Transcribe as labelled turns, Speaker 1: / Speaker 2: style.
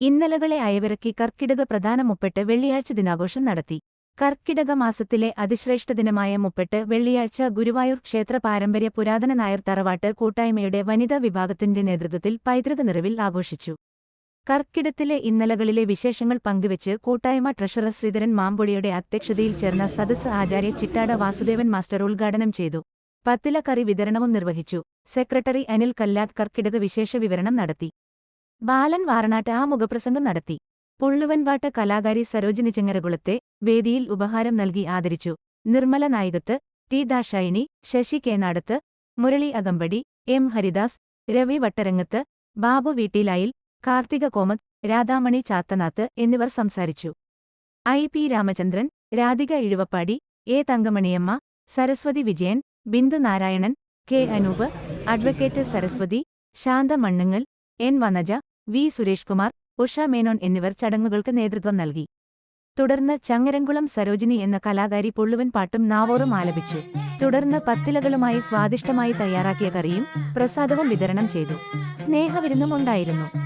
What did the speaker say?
Speaker 1: ഇന്നലകളെ അയവിറക്കി കർക്കിടക പ്രധാന മുപ്പെട്ട് വെള്ളിയാഴ്ച ദിനാഘോഷം നടത്തി. കർക്കിടക മാസത്തിലെ അതിശ്രേഷ്ഠ ദിനമായ മുപ്പെട്ട് വെള്ളിയാഴ്ച ഗുരുവായൂർ ക്ഷേത്ര പാരമ്പര്യ പുരാതന നായർ തറവാട്ട് കൂട്ടായ്മയുടെ വനിതാ വിഭാഗത്തിന്റെ നേതൃത്വത്തിൽ പൈതൃക നിറവിൽ ആഘോഷിച്ചു. കർക്കിടത്തിലെ ഇന്നലകളിലെ വിശേഷങ്ങൾ പങ്കുവച്ച് കൂട്ടായ്മ ട്രഷറർ ശ്രീധരൻ മാമ്പൊഴിയുടെ അധ്യക്ഷതയിൽ ചേർന്ന സദസ് ആചാര്യ ചിറ്റാട വാസുദേവൻ മാസ്റ്റർ ഉദ്ഘാടനം ചെയ്തു. പത്തില കറി വിതരണവും നിർവഹിച്ചു. സെക്രട്ടറി അനിൽ കല്ലാത്ത് കർക്കിടക വിശേഷ വിവരണം നടത്തി. ബാലൻ വാറനാട്ട് ആ മുഖപ്രസംഗം നടത്തി. പുള്ളുവൻവാട്ട കലാകാരി സരോജിനി ചെങ്ങരകുളത്തെ വേദിയിൽ ഉപഹാരം നൽകി ആദരിച്ചു. നിർമ്മല നായികത്ത് ടി ദാഷായിണി ശശി കേനാടത്ത് മുരളി അകമ്പടി എം ഹരിദാസ് രവി വട്ടരംഗത്ത് ബാബു വീട്ടിലായിൽ കാർത്തിക കോമത് രാധാമണി ചാത്തനാത്ത് എന്നിവർ സംസാരിച്ചു. I P Ramachandran Radhika Ezhuvappadi A Thankamaniyamma Saraswathi Vijayan Bindhu Narayanan K Anoop advocate Saraswathi Santha Mannungal N Vanaja V Suresh Kumar Usha Menon എന്നിവർ ചടങ്ങുകൾക്ക് നേതൃത്വം നൽകി. തുടർന്ന് ചങ്ങരംകുളം സരോജിനി എന്ന കലാകാരി പൊള്ളുവൻ പാട്ടും നാവോറും ആലപിച്ചു. തുടർന്ന് പത്തിലകളുമായി സ്വാദിഷ്ടമായി തയ്യാറാക്കിയ കറിയും പ്രസാദവും വിതരണം ചെയ്തു. സ്നേഹവിരുന്നും ഉണ്ടായിരുന്നു